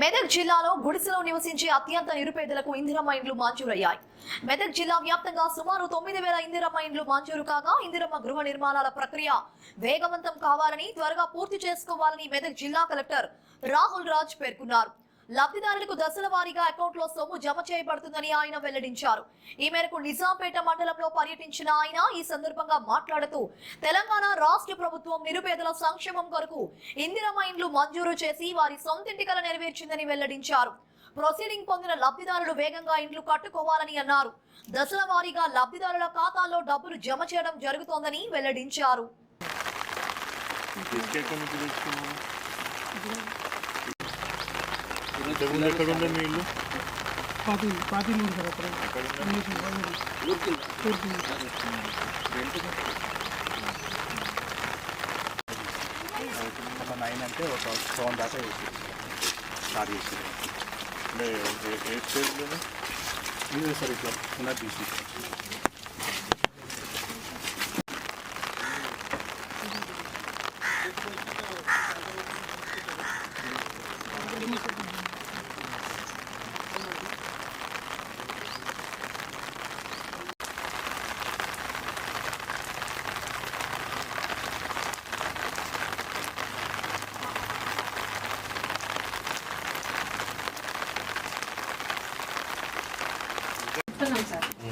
మెదక్ జిల్లాలో గుడిసెలో నివసించే అత్యంత నిరుపేదలకు ఇందిరమ్మ ఇండ్లు మంజూరయ్యాయి. మెదక్ జిల్లా వ్యాప్తంగా సుమారు తొమ్మిది వేల ఇందిరమ్మ ఇండ్లు మంజూరు కాగా ఇందిరమ్మ గృహ నిర్మాణాల ప్రక్రియ వేగవంతం కావాలని త్వరగా పూర్తి చేసుకోవాలని మెదక్ జిల్లా కలెక్టర్ రాహుల్ రాజ్ పేర్కొన్నారు. లబ్ధిదారులకు దశల వారీగా అకౌంట్లో సొమ్ము జమ చేయబడుతుందని ఆయన వెల్లడించారు. ఈ మేరకు నిజాంపేట మండలంలో పర్యటించిన ఆయన ఈ సందర్భంగా మాట్లాడుతూ తెలంగాణ రాష్ట్ర ప్రభుత్వం నిరుపేదల సంక్షేమం కొరకు ఇందిరమ్మ ఇండ్లు మంజూరు చేసి వారి సొంతింటి కల నెరవేర్చిందని వెల్లడించారు. ప్రొసీడింగ్ పొందిన లబ్ధిదారులు వేగంగా ఇండ్లు కట్టుకోవాలని అన్నారు. దశల వారీగా లబ్ధిదారుల ఖాతాల్లో డబ్బులు జమ చేయడం జరుగుతోందని వెల్లడించారు. ఇసుక ఎక్కడి నుంచి తెచ్చుకున్నావు ఇంతకుముందు ఎక్కడ ఉండే మీ ఇల్లు పాతి పాతి ఉంది సార్ అక్కడ ఎక్కడ ఉండే? ఇంగ్లీష్ వాళ్ళు తూర్పు ఒక నైన్ అంటే ఒక సెవెన్ దాకా వేసి స్టార్ట్ చేసి అంటే ఏ- ఏ స్టేజ్లోనే ఇది సార్ ఇట్లా ఉన్న తీసి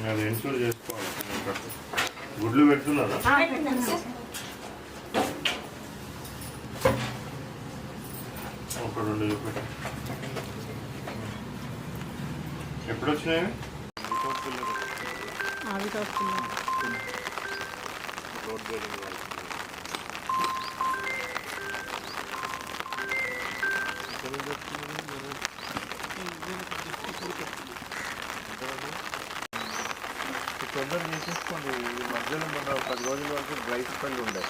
అది ఇన్సూర్ చేసుకోవాలి. గుడ్లు పెడుతున్నారా ఒక రెండు చూపెట్టు ఎప్పుడు వచ్చినాయి రోడ్ బిల్డింగ్ తొందరగా చేసేసుకోండి ఈ మధ్యలో మన పది రోజుల వరకు డ్రై స్పెల్ ఉండే.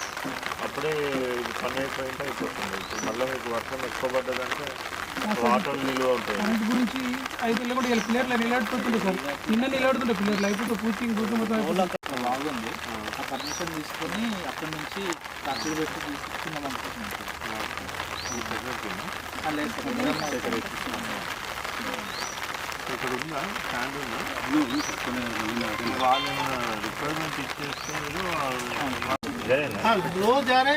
అప్పుడే ఇది పని అయిపోయింటే అయిపోతుంది. ఇప్పుడు మళ్ళీ మీకు వర్షం ఎక్కువ పడ్డదంటే వాటర్ నిల్వ ఉంటాయి కరెంట్ గురించి ఐదు నెలలు కూడా పిల్లర్లు నిలబడుతుండే సార్. నిన్న నిలబడుతుండే పిల్లర్లు. అయిపోతే పూర్తి పూర్తి మొత్తం బాగుంది ఆ పర్మిషన్ తీసుకొని అక్కడ నుంచి ఖర్చులు పెట్టి తీసుకున్నాం అనుకుంటున్నాం లేదు సార్ ఇక్కడ ఇస్తున్నాము. ఇక్కడ ఉందా స్టాండ్ ఉందా వాళ్ళు రిక్వైర్మెంట్ ఇచ్చేస్తే మీరు ఇదేనా? हाँ रोज जा रहे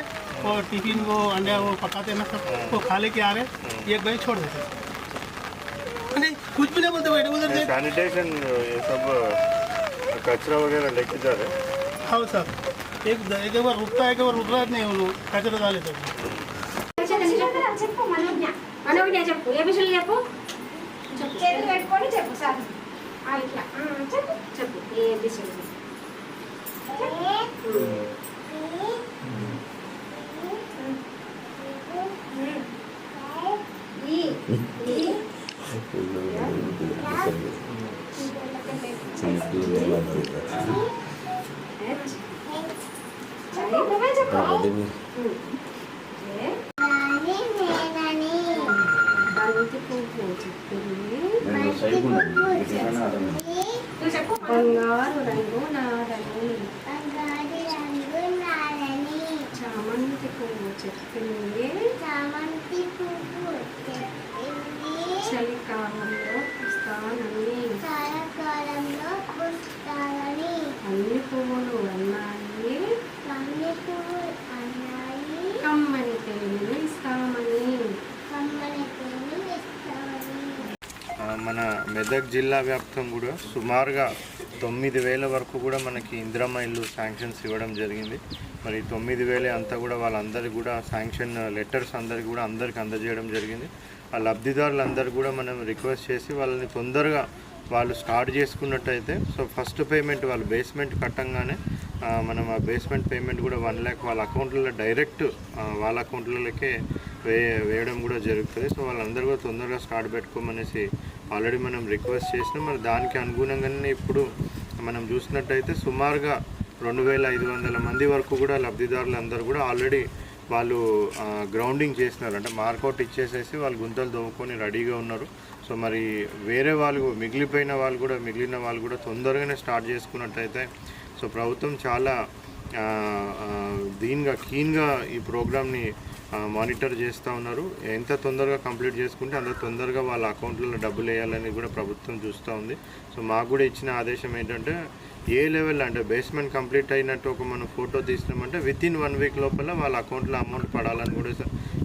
और टिफिन वो अंडा वो पकाते ना सब वो खा लेके आ रहे एक बार छोड़ देते नहीं कुछ भी नहीं बोलते बैठे उधर देख सैनिटेशन ये सब कचरा वगैरह लेके जा रहे हैं? हाँ सर एक एक बार रुकता है एक बार रुक रहा नहीं वो लोग कचरा डाले थे చెప్పు మనోజ్ఞ మనోజ్ఞ చెప్పు ఏ విషయాలు చెప్పు చేతులు పెట్టుకొని చెప్పు సార్. ఆ, చెప్పు. చెప్పు. ఏ విషయాలు బంతి బంగారు రంగు నారని చామంతి పువ్వు చెప్పింది చామంతి పువ్వు చలికాలంలో పుస్తానని చలికాలంలో పుస్తానని అన్ని మెదక్ జిల్లా వ్యాప్తం కూడా సుమారుగా తొమ్మిది వేల వరకు కూడా మనకి ఇందిరమ్మ ఇల్లు శాంక్షన్స్ ఇవ్వడం జరిగింది. మరి తొమ్మిది వేలే అంతా కూడా వాళ్ళందరికీ కూడా శాంక్షన్ లెటర్స్ అందరికి కూడా అందరికి అందజేయడం జరిగింది. ఆ లబ్ధిదారులందరూ కూడా మనం రిక్వెస్ట్ చేసి వాళ్ళని తొందరగా వాళ్ళు స్టార్ట్ చేసుకున్నట్టయితే సో ఫస్ట్ పేమెంట్ వాళ్ళు బేస్మెంట్ కట్టంగానే మనం ఆ బేస్మెంట్ పేమెంట్ కూడా వన్ ల్యాక్ వాళ్ళ అకౌంట్లలో డైరెక్ట్ వాళ్ళ అకౌంట్లలోకే వే వేయడం కూడా జరుగుతుంది. సో వాళ్ళందరూ కూడా తొందరగా స్టార్ట్ పెట్టుకోమనేసి ఆల్రెడీ మనం రిక్వెస్ట్ చేసినాం. మరి దానికి అనుగుణంగానే ఇప్పుడు మనం చూసినట్టయితే సుమారుగా రెండు వేల ఐదు వందల మంది వరకు కూడా లబ్ధిదారులు అందరూ కూడా ఆల్రెడీ వాళ్ళు గ్రౌండింగ్ చేసినారు. అంటే మార్కౌట్ ఇచ్చేసేసి వాళ్ళు గుంతలు దోముకొని రెడీగా ఉన్నారు. సో మరి వేరే వాళ్ళు మిగిలిపోయిన వాళ్ళు కూడా మిగిలిన వాళ్ళు కూడా తొందరగానే స్టార్ట్ చేసుకున్నట్టయితే సో ప్రభుత్వం చాలా దీనిగా కీన్గా ఈ ప్రోగ్రామ్ని మానిటర్ చేస్తూ ఉన్నారు. ఎంత తొందరగా కంప్లీట్ చేసుకుంటే అంత తొందరగా వాళ్ళ అకౌంట్లలో డబ్బులు వేయాలని కూడా ప్రభుత్వం చూస్తూ ఉంది. సో మాకు కూడా ఇచ్చిన ఆదేశం ఏంటంటే ఏ లెవెల్ అంటే బేస్మెంట్ కంప్లీట్ అయినట్టు ఒక మనం ఫోటో తీసినామంటే విత్ ఇన్ వన్ వీక్ లోపల వాళ్ళ అకౌంట్లో అమౌంట్ పడాలని కూడా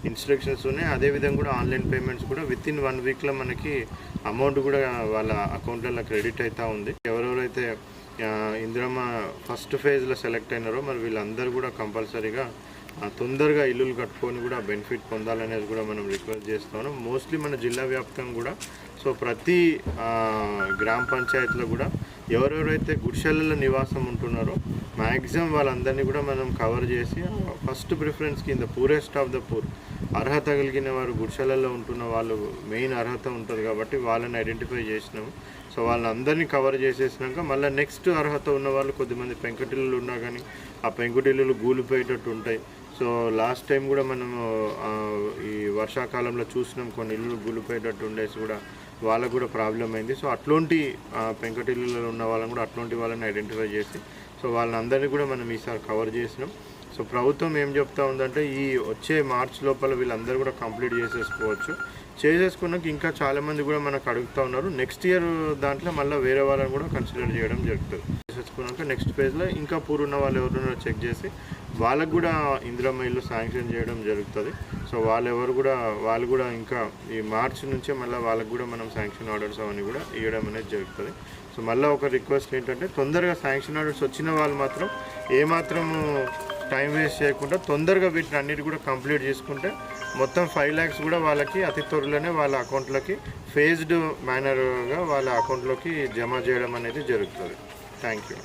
ఇన్స్ట్రక్షన్స్ ఉన్నాయి. అదేవిధంగా కూడా ఆన్లైన్ పేమెంట్స్ కూడా విత్ ఇన్ వన్ వీక్లో మనకి అమౌంట్ కూడా వాళ్ళ అకౌంట్లలో క్రెడిట్ అవుతూ ఉంది. ఎవరెవరైతే ఇందిరమ్మ ఫస్ట్ ఫేజ్లో సెలెక్ట్ అయినారో మరి వీళ్ళందరూ కూడా కంపల్సరీగా తొందరగా ఇల్లులు కట్టుకొని కూడా బెనిఫిట్ పొందాలనేది కూడా మనం రిక్వెస్ట్ చేస్తున్నాం మోస్ట్లీ మన జిల్లా వ్యాప్తంగా కూడా. సో ప్రతి గ్రామ పంచాయతీలో కూడా ఎవరెవరైతే గుడిసెలలో నివాసం ఉంటున్నారో మ్యాక్సిమం వాళ్ళందరినీ కూడా మనం కవర్ చేసి ఫస్ట్ ప్రిఫరెన్స్ కింద పూరెస్ట్ ఆఫ్ ద పూర్ అర్హత కలిగిన వారు గుడిసెలలో ఉంటున్న వాళ్ళు మెయిన్ అర్హత ఉంటుంది కాబట్టి వాళ్ళని ఐడెంటిఫై చేసినాము సో వాళ్ళందరినీ కవర్ చేసేసినాక మళ్ళీ నెక్స్ట్ అర్హత ఉన్న వాళ్ళు కొద్దిమంది పెంకుటిల్లులు ఉన్నా కానీ ఆ పెంకుటిల్లులు గూలిపోయేటట్టు ఉంటాయి. సో లాస్ట్ టైం కూడా మనము ఈ వర్షాకాలంలో చూసినాం కొన్ని ఇల్లు గూలిపోయేటట్టు ఉండేసి కూడా వాళ్ళకు కూడా ప్రాబ్లం అయింది. సో అట్లాంటి పెంకటిల్లులో ఉన్న వాళ్ళని కూడా అట్లాంటి వాళ్ళని ఐడెంటిఫై చేసి సో వాళ్ళందరినీ కూడా మనం ఈసారి కవర్ చేసినాం. సో ప్రభుత్వం ఏం చెప్తా ఉందంటే ఈ వచ్చే మార్చ్ లోపల వీళ్ళందరూ కూడా కంప్లీట్ చేసేసుకోవచ్చు. చేసేసుకున్నాక ఇంకా చాలామంది కూడా మనకు అడుగుతూ ఉన్నారు. నెక్స్ట్ ఇయర్ దాంట్లో మళ్ళీ వేరే వాళ్ళని కూడా కన్సిడర్ చేయడం జరుగుతుంది. చేసేసుకున్నాక నెక్స్ట్ పేజ్లో ఇంకా పూర్ ఉన్న వాళ్ళు ఎవరున్నారో చెక్ చేసి వాళ్ళకు కూడా ఇందిరమ్మ శాంక్షన్ చేయడం జరుగుతుంది. సో వాళ్ళు ఎవరు కూడా వాళ్ళు కూడా ఇంకా ఈ మార్చ్ నుంచే మళ్ళీ వాళ్ళకు కూడా మనం శాంక్షన్ ఆర్డర్స్ అవన్నీ కూడా ఇవ్వడం అనేది జరుగుతుంది. సో మళ్ళీ ఒక రిక్వెస్ట్ ఏంటంటే తొందరగా శాంక్షన్ ఆర్డర్స్ వచ్చిన వాళ్ళు మాత్రం ఏమాత్రము టైం వేస్ట్ చేయకుండా తొందరగా వీటిని అన్నిటి కూడా కంప్లీట్ చేసుకుంటే మొత్తం ఫైవ్ ల్యాక్స్ కూడా వాళ్ళకి అతి త్వరలోనే వాళ్ళ అకౌంట్లోకి ఫేజ్డ్ మేనర్గా వాళ్ళ అకౌంట్లోకి జమ చేయడం అనేది జరుగుతుంది. Thank you